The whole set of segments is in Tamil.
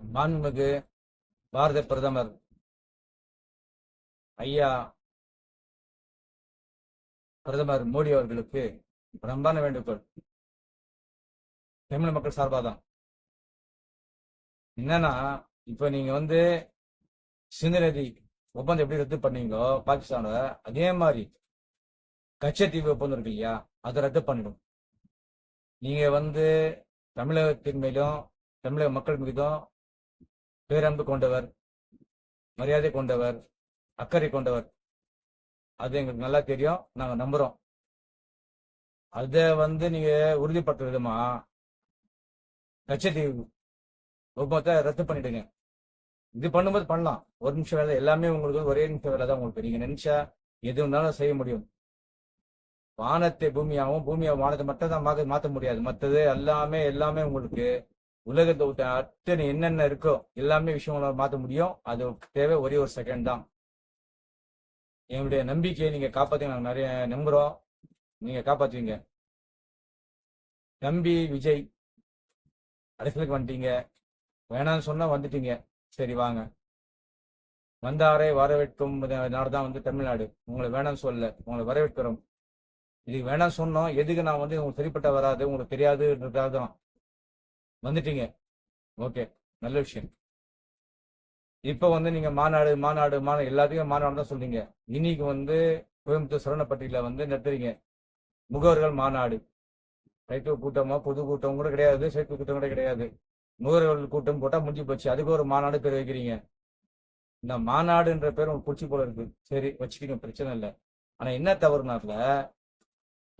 மாண்புமிகு பாரத பிரதமர் ஐயா பிரதமர் மோடி அவர்களுக்கு பிரம்பான வேண்டுகோள். தமிழ் மக்கள் சார்பாக தான். என்னன்னா இப்ப நீங்க வந்து சிந்து நதி ஒப்பந்தம் எப்படி ரத்து பண்ணீங்களோ பாகிஸ்தானோட அதே மாதிரி கச்சத்தீவு ஒப்பந்தம் இருக்கு இல்லையா அதை ரத்து பண்ணிடும். நீங்க வந்து தமிழகத்தின் மேலும் தமிழக மக்கள் மீதும் பேரன்பு கொண்டவர் மரியாதை கொண்டவர் அக்கறை கொண்டவர். அது எங்களுக்கு நல்லா தெரியும். நாங்க நம்புறோம். அதை வந்து நீங்க உறுதிப்படுத்துற விதமா லட்சத்தீவு ஒப்பந்தத்தை ரத்து பண்ணிடுங்க. இது பண்ணும்போது பண்ணலாம். ஒரு நிமிஷம் வேலை எல்லாமே உங்களுக்கு ஒரே நிமிஷம் வேலை தான் உங்களுக்கு. நீங்க நினைச்சா எது வேணாலும் செய்ய முடியும். வானத்தை பூமியாகவும் பூமியை வானத்தை மட்டும் தான் மாற்ற முடியாது. மற்றது எல்லாமே எல்லாமே உங்களுக்கு உலகத்தை விட்டு அத்தனை என்னென்ன இருக்கோ எல்லாமே விஷயங்களை மாத்த முடியும். அது தேவை ஒரே ஒரு செகண்ட் தான். எங்களுடைய நம்பிக்கையை நீங்க காப்பாத்தி நாங்க நிறைய நம்புறோம். நீங்க காப்பாத்துவீங்க. நம்பி விஜய் அரசியலுக்கு வந்துட்டீங்க. வேணாம்னு சொன்னா வந்துட்டீங்க. சரி வாங்க. வந்தாரை வரவேற்கும் நாடு தான் வந்து தமிழ்நாடு. உங்களை வேணாம்னு சொல்லல. உங்களை வரவேற்கிறோம். இதுக்கு வேணாம் சொன்னோம். எதுக்கு நான் வந்து உங்களுக்கு சரிப்பட்ட வராது உங்களுக்கு தெரியாதுன்றதுக்காக தான் வந்துட்டீங்க. ஓகே நல்ல விஷயம். இப்போ வந்து நீங்க மாநாடு மாநாடு மாநாடு எல்லாத்தையும் மாநாடு தான் சொல்றீங்க. இன்னைக்கு வந்து கோயம்புத்தூர் சரவணப்பட்டியில வந்து நடத்துறீங்க முகவர்கள் மாநாடு. சைக்கிள் கூட்டமா பொது கூட்டம் கூட கிடையாது சைக்கிள் கூட்டம் கூட கிடையாது. முகவர்கள் கூட்டம் போட்டா முடிஞ்சு போச்சு. அதுக்கு ஒரு மாநாடு பேர் வைக்கிறீங்க. இந்த மாநாடுன்ற பேர் உங்களுக்கு பிடிச்சி போல இருக்கு. சரி வச்சுக்கீங்க பிரச்சனை இல்லை. ஆனா என்ன தவறுனால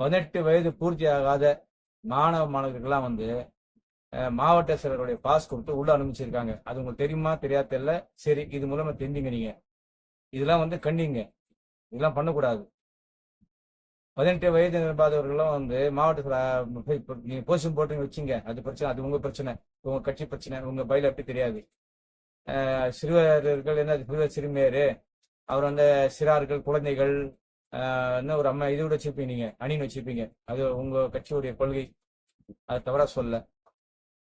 பதினெட்டு வயது பூர்த்தி ஆகாத மாணவ மாணவர்கள்லாம் வந்து மாவட்ட செயலருடைய பாஸ் கொடுத்து உள்ள அனுப்பிச்சிருக்காங்க. அது உங்களுக்கு தெரியுமா தெரியாத தெரியல. சரி இது மூலமா தெரிஞ்சுங்க நீங்க. இதெல்லாம் வந்து கண்டிங்க. இதெல்லாம் பண்ணக்கூடாது. பதினெட்டு வயது நிரம்பாதவர்களும் வந்து மாவட்ட நீங்க போஸ்டிங் போட்டு வச்சுங்க. அது பிரச்சனை அது உங்க பிரச்சனை. உங்க கட்சி பிரச்சனை உங்க பயில எப்படி தெரியாது. சிறுவர்கள் என்ன சிறுவர் சிறுமியரு அவர் அந்த சிறார்கள் குழந்தைகள் ஆஹ் ஒரு அம்மா இது வச்சிருப்பீங்க நீங்க. அணின்னு வச்சிருப்பீங்க. அது உங்க கட்சியுடைய கொள்கை. அதை தவறா சொல்ல.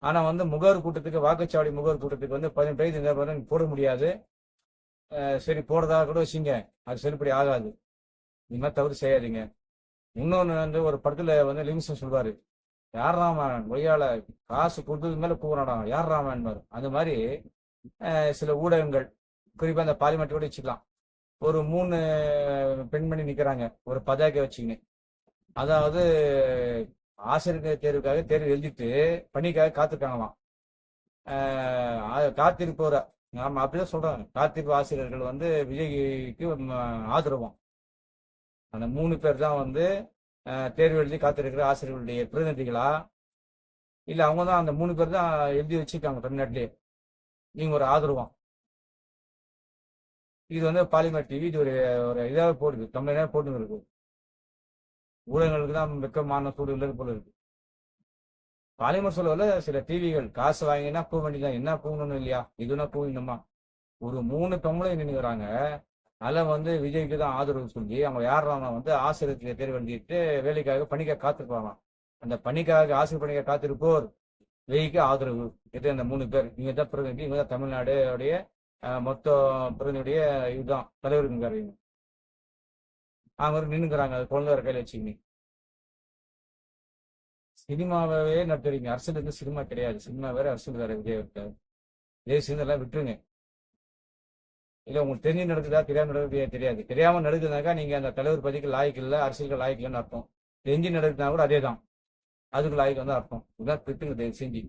ஆனா வந்து முகவர் கூட்டத்துக்கு வாக்குச்சாவடி முகவர் கூட்டத்துக்கு வந்து பதினெட்டு வயது நிரம்பினவரை போட முடியாது. சரி போடுறதா கூட வச்சுங்க. அது சரிப்படி ஆகாது. இந்த மாதிரி தவறு செய்யாதீங்க. இன்னொன்று வந்து ஒரு படத்துல வந்து லிவிங்ஸ்டன் சொல்வாரு யார் ராமாயணன் மொழியால காசு கொடுத்தது மேல கூறாடா யார் ராமன் அந்த மாதிரி சில ஊடகங்கள் குறிப்பா அந்த பார்லிமெண்ட் கூட வச்சுக்கலாம். ஒரு மூணு பெண்மணி நிக்கிறாங்க. ஒரு பதாகை வச்சுக்கின்னு. அதாவது ஆசிரியர் தேர்வுக்காக தேர்வு எழுதிட்டு பணிக்காக காத்திருக்காங்களாம். ஆஹ் காத்திருப்போர. அப்படிதான் சொல்றாங்க. காத்திருப்பு ஆசிரியர்கள் வந்து விஜய்க்கு ஆதரவும். அந்த மூணு பேர் தான் வந்து தேர்வு எழுதி காத்திருக்கிற ஆசிரியர்களுடைய பிரதிநிதிகளா? இல்லை அவங்க தான் அந்த மூணு பேர் தான் எழுதி வச்சிருக்காங்க தமிழ்நாட்டிலே நீங்க ஒரு ஆதரவாம். இது வந்து பாலிமர் டிவி இது ஒரு ஒரு இதாக போடுது. தமிழ் போட்டுன்னு இருக்கு. ஊடகங்களுக்கு தான் வெக்கமான சூழ்நிலை போல இருக்கு. பாலிமர் சொல்லல சில டிவிகள் காசு வாங்கினா பூ வேண்டியதான் என்ன பூங்கணும் இல்லையா? இதுனா பூவிடணுமா ஒரு மூணு பொம்பளை நின்றுக்கிறாங்க அதில் வந்து விஜய்க்கு தான் ஆதரவு சொல்லி அவங்க யாரெல்லாம் வந்து ஆசிரியர் தேர்வு எழுதிட்டு வேலைக்காக பணிக்காக காத்திருப்பாங்க அந்த பணிக்காக ஆசிரியர் பணிக்காக காத்திருப்போர் வெய்க்கு ஆதரவு. இது அந்த மூணு பேர். இவங்க தான் பிரதிநிதி இவங்க தான் தமிழ்நாடு உடைய மொத்த பிரதிநிதியுடைய இதுதான் தலைவருங்க அவங்க வந்து நின்னுக்கிறாங்க. அது குழந்தை ஒரு கையில வச்சுக்கின்னு. சினிமாவே நடத்துறீங்க. அரசியல் வந்து சினிமா கிடையாது. சினிமா வேற அரசியல் வேற விஜய் இருக்காது இதே சினிமெல்லாம் விட்டுருங்க. இல்ல உங்களுக்கு தெரிஞ்சு நடக்குதா? தெரியாம நடக்குதா? தெரியாது. தெரியாம நடக்குதுனாக்கா நீங்க அந்த தலைவர் பதிக்கு லாய்க்கு இல்ல அரசியலுக்கு லாய்க்கு இல்லைன்னு அர்த்தம். தெரிஞ்சு நடக்குதுனா கூட அதே தான் அதுக்கு லாய்க்கு வந்து அர்த்தம். இதுதான் திட்டுங்க. தயவு செஞ்சு.